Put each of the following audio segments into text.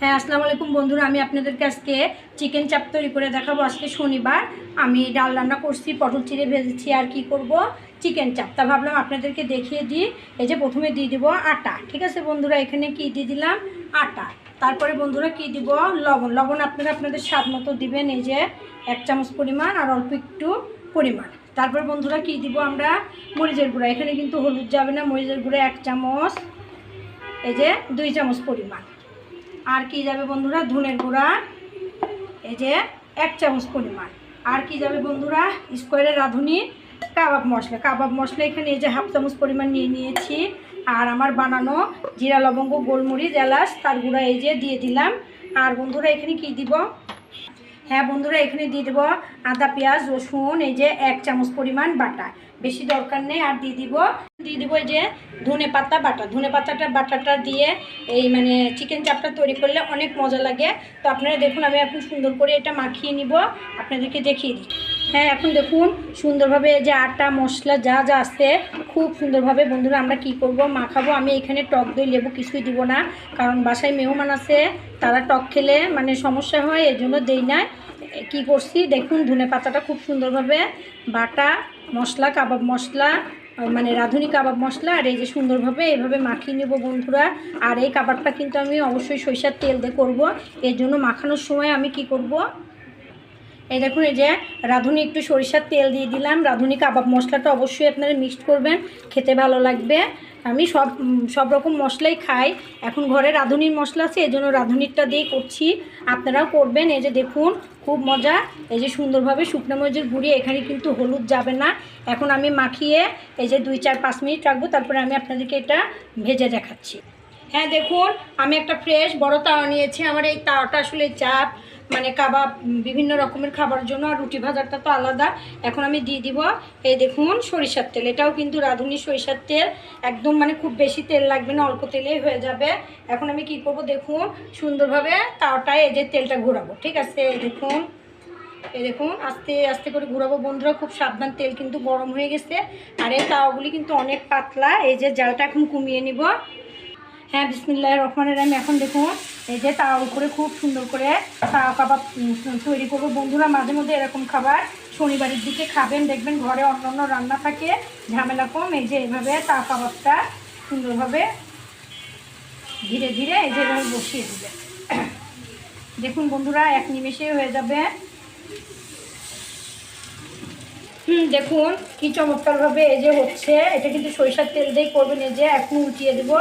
হ্যাঁ আসসালামু আলাইকুম বন্ধুরা, আমি আপনাদেরকে আজকে চিকেন চাপ তৈরি করে দেখাবো। আজকে শনিবার, আমি ডাল রান্না করছি, পটল চিড়ে ভেজেছি আর কি করব? চিকেন চাপ তা ভাবলাম আপনাদেরকে দেখিয়ে দিই, এই যে প্রথমে দিয়ে দিব আটা। ঠিক আছে বন্ধুরা, এখানে কি দিয়ে দিলাম? আটা। তারপরে বন্ধুরা কি দিব? লবণ। লবণ আপনারা আপনাদের স্বাদ মতো দিবেন, এই যে এক চামচ পরিমাণ আর অল্প একটু পরিমাণ। তারপর বন্ধুরা কি দিব আমরা? মরিচের গুঁড়া। এখানে কিন্তু হলুদ যাবে না, মরিচের গুঁড়া এক চামচ, এই যে দুই চামচ পরিমাণ। আর কি যাবে বন্ধুরা? ধুনের গুঁড়া, এই যে এক চামচ পরিমাণ। আর কি যাবে বন্ধুরা? স্কোয়ারের রাঁধুনি, কাবাব মশলা। কাবাব মশলা এখানে এই যে হাফ চামচ পরিমাণ নিয়ে নিয়েছি। আর আমার বানানো জিরা, লবঙ্গ, গোলমরিচ, এলাচ, তার গুঁড়া এই যে দিয়ে দিলাম। আর বন্ধুরা এখানে কি দিব? হ্যাঁ বন্ধুরা, এখানে দিয়ে দেবো আদা, পেঁয়াজ, রসুন, এই যে এক চামচ পরিমাণ বাটা। বেশি দরকার নেই, আর দিয়ে দিব দিয়ে দিব এই যে ধনে পাতা বাটা। ধনে পাতাটা, বাটাটা দিয়ে এই মানে চিকেন চাপটা তৈরি করলে অনেক মজা লাগে। তো আপনারা দেখুন, আমি এখন সুন্দর করে এটা মাখিয়ে নিব। আপনাদেরকে দেখিয়ে দিই হ্যাঁ এখন দেখুন সুন্দরভাবে যে আটা, মশলা যা যা আছে, খুব সুন্দরভাবে বন্ধুরা আমরা কি করব, মাখাবো। আমি এখানে টক দই, লেবু কিছুই দিব না, কারণ বাসায় মেহমান আছে, তারা টক খেলে মানে সমস্যা হয় এর জন্য দেই না। কী করছি, দেখুন ধনে পাতাটা খুব সুন্দরভাবে, বাটা, মশলা, কাবাব মশলা মানে রাঁধুনি কাবাব মশলা, আর এই যে সুন্দরভাবে এভাবে মাখিয়ে নেব বন্ধুরা। আর এই কাবাবটা কিন্তু আমি অবশ্যই সরিষার তেল দিয়ে করব, এর জন্য মাখানোর সময় আমি কি করব এই দেখুন, এই যে রাঁধুনি একটু সরিষার তেল দিয়ে দিলাম। রাঁধুনি কাবাব মশলাটা অবশ্যই আপনারা মিক্সড করবেন, খেতে ভালো লাগবে। আমি সব সব রকম মশলাই খাই। এখন ঘরে রাঁধুনির মশলা আছে এই জন্য রাঁধুনিরটা দিয়েই করছি। আপনারাও করবেন। এই যে দেখুন, খুব মজা। এই যে সুন্দরভাবে শুকনো মরিচের গুঁড়ি, এখানে কিন্তু হলুদ যাবে না। এখন আমি মাখিয়ে, এই যে দুই, চার, পাঁচ মিনিট রাখব। তারপরে আমি আপনাদেরকে এটা ভেজে দেখাচ্ছি। হ্যাঁ দেখুন, আমি একটা ফ্রেশ বড় তাওয়া নিয়েছি। আমার এই তাওয়াটা আসলে চাপ। মানে কাবাব বিভিন্ন রকমের খাবার জন্য আর রুটি ভাজাটা তো আলাদা। এখন আমি দিয়ে দিব, এই দেখুন, সরিষার তেল। এটাও কিন্তু রাঁধুনি সরিষার তেল। একদম মানে খুব বেশি তেল লাগবে না, অল্প তেলেই হয়ে যাবে। এখন আমি কি করব দেখুন, সুন্দরভাবে তাওয়াটায় এই যে তেলটা ঘোরাবো, ঠিক আছে? দেখুন, এই দেখুন, আস্তে আস্তে করে ঘুরাবো। বন্ধুরা, খুব সাবধান, তেল কিন্তু গরম হয়ে গেছে। আর এই তাওয়াগুলি কিন্তু অনেক পাতলা, এই যে জালটা এখন কমিয়ে নিব। হ্যাঁ বিসমিল্লাহ রহমানের আমি এখন দেখুন এই যে তাওয়ার উপরে খুব সুন্দর করে তাওয়া কাবাব তৈরি করব। বন্ধুরা, মাঝে মধ্যে এরকম খাবার শনিবারের দিকে খাবেন। দেখবেন ঘরে অন্য অন্য রান্না থাকে, ঝামেলা কম। এই যে এইভাবে তাওয়া কাবাবটা সুন্দরভাবে ধীরে ধীরে এই যে এভাবে বসিয়ে দিবে। দেখুন বন্ধুরা, এক নিমেষে হয়ে যাবে। হুম, দেখুন কি চমৎকারভাবে এই যে হচ্ছে। এটা কিন্তু সরিষার তেল দিয়েই করবেন। এই যে এখন উঠিয়ে দেবো।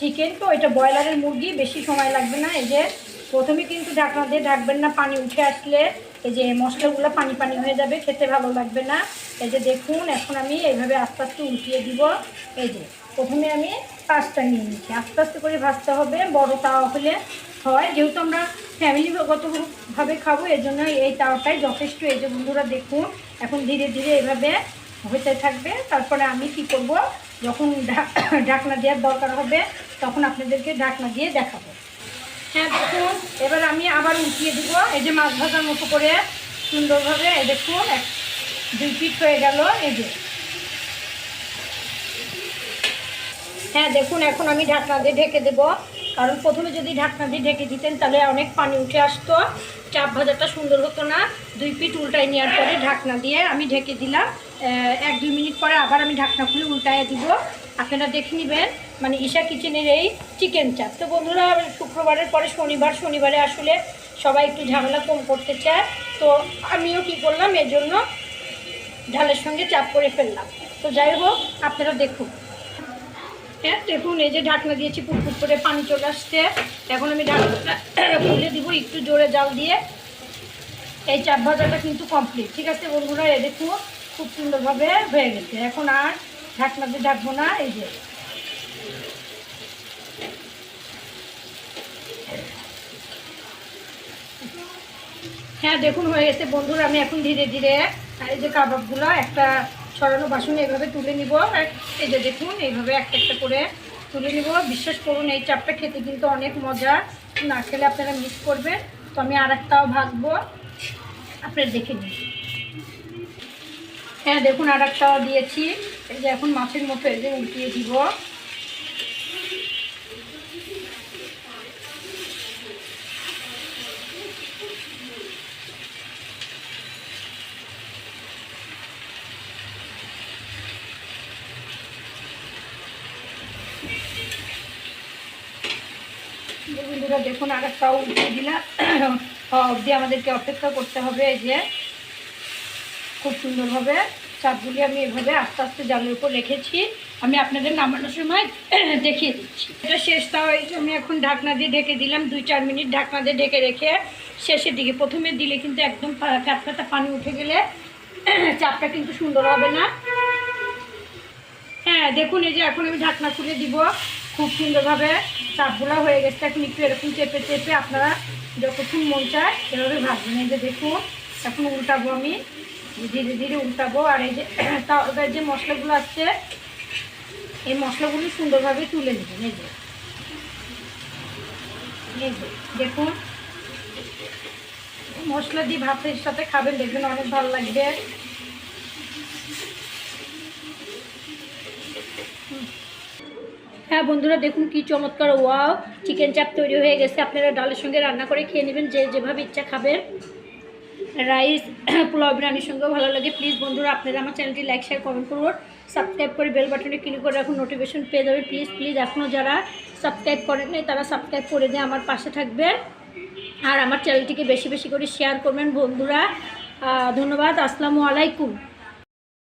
চিকেন তো এটা ব্রয়লারের মুরগি, বেশি সময় লাগবে না। এই যে প্রথমে কিন্তু ঢাকনা দিয়ে ঢাকবেন না, পানি উঠে আসলে এই যে মশলাগুলো পানি পানি হয়ে যাবে, খেতে ভালো লাগবে না। এই যে দেখুন, এখন আমি এইভাবে আস্তে আস্তে উঠিয়ে দিব। এই যে প্রথমে আমি পাঁচটা নিয়ে নিচ্ছি। আস্তে আস্তে করে ভাজতে হবে, বড় তাওয়া হলে হয়। যেহেতু আমরা ফ্যামিলিগতভাবে খাব এর জন্য এই তাওয়াটাই যথেষ্ট। এই যে বন্ধুরা দেখুন, এখন ধীরে ধীরে এভাবে হতে থাকবে। তারপরে আমি কি করব? যখন ঢাকনা দেওয়ার দরকার হবে, তখন আপনাদেরকে ঢাকনা দিয়ে দেখাবো। হ্যাঁ দেখুন, এবার আমি আবার উঠিয়ে দিব। এই যে মাছ ভাজার মতো করে সুন্দরভাবে, এই দেখুন, এক দুই পিট হয়ে গেল, এই যে। হ্যাঁ দেখুন, এখন আমি ঢাকনা দিয়ে ঢেকে দেব। কারণ প্রথমে যদি ঢাকনা দিয়ে ঢেকে দিতেন, তাহলে অনেক পানি উঠে আসতো। চাপ ভাজাটা সুন্দর হতো না। দুই পিঠ উল্টাই নেওয়ার পরে ঢাকনা দিয়ে আমি ঢেকে দিলাম। এক দুই মিনিট পরে আবার আমি ঢাকনা খুলে উল্টায় দিব। আপনারা দেখে নেবেন মানে ঈশা কিচেনের এই চিকেন চাপ। তো বন্ধুরা, শুক্রবারের পরে শনিবার, শনিবারে আসলে সবাই একটু ঝামেলা কম করতে চায়। তো আমিও কি করলাম এর জন্য ঢালের সঙ্গে চাপ করে ফেললাম। তো যাই হোক, আপনারা দেখুন। হ্যাঁ দেখুন, এই যে ঢাকনা দিয়েছি, পুকুর করে পানি চলে আসছে। এখন আমি ঢাকনাটা খুলে দিব একটু জোরে জাল দিয়ে। এই চাপ ভাজাটা কিন্তু কমপ্লিট ঠিক আছে বন্ধুরা? এ দেখুন, খুব সুন্দরভাবে হয়ে গেছে। এখন আর ঢাকনা দিয়ে ঢাকবো না, এই যে। হ্যাঁ দেখুন, হয়ে গেছে বন্ধুরা। আমি এখন ধীরে ধীরে এই যে কাবাবগুলো, একটা ছড়ানো বাসন এইভাবে তুলে নিব। আর এই যে দেখুন, এইভাবে একটা একটা করে তুলে নিব। বিশ্বাস করুন, এই চাপটা খেতে কিন্তু অনেক মজা। না খেলে আপনারা মিস করবেন। তো আমি আর একটাও ভাগবো আপনারা দেখে নিন। হ্যাঁ দেখুন আর একটাও দিয়েছি। এই যে এখন মাছের মতো এই যে উল্টিয়ে দিব। বন্ধুরা, দেখুন আর একটা উঠিয়ে দিলাম অবধি আমাদেরকে অপেক্ষা করতে হবে এই যে খুব সুন্দরভাবে চাপগুলি আমি এভাবে আস্তে আস্তে জালের উপর রেখেছি। আমি আপনাদের নামানোর সময় দেখিয়ে দিচ্ছি। এটা শেষ, তাও এই আমি এখন ঢাকনা দিয়ে ঢেকে দিলাম, দুই চার মিনিট ঢাকনা দিয়ে ঢেকে রেখে শেষের দিকে। প্রথমে দিলে কিন্তু একদম ফ্যাট ফ্যাটা পানি উঠে গেলে চাপটা কিন্তু সুন্দর হবে না। হ্যাঁ দেখুন, এই যে এখন আমি ঢাকনা খুলে দিব। খুব সুন্দরভাবে চাপগুলো হয়ে গেছে, এখন একটু এরকম চেপে চেপে আপনারা যতক্ষণ মন চায় এভাবে ভাজবেন। এই যে দেখুন, এখন উল্টাবো আমি, ধীরে ধীরে উল্টাবো। আর এই যে তরকারির যে মশলাগুলো আছে, এই মশলাগুলো সুন্দরভাবে তুলে যে, এই যে, দেখুন, মশলা দিয়ে ভাতের সাথে খাবেন, দেখবেন অনেক ভালো লাগবে। হ্যাঁ বন্ধুরা, দেখুন কি চমৎকার, ওয়াও চিকেন চাপ তৈরি হয়ে গেছে। আপনারা ডালের সঙ্গে রান্না করে খেয়ে নেবেন, যে যেভাবে ইচ্ছা খাবেন। রাইস, পোলাও বিরিয়ানির সঙ্গেও ভালো লাগে। প্লিজ বন্ধুরা, আপনারা আমার চ্যানেলটি লাইক শেয়ার কমেন্ট করুন। সাবস্ক্রাইব করে বেল বাটনে ক্লিক করে রাখুন নোটিফিকেশন পেয়ে যাবে প্লিজ প্লিজ এখনও যারা সাবস্ক্রাইব করেন নাই, তারা সাবস্ক্রাইব করে দিয়ে আমার পাশে থাকবেন। আর আমার চ্যানেলটিকে বেশি বেশি করে শেয়ার করবেন বন্ধুরা। ধন্যবাদ, আসসালামু আলাইকুম।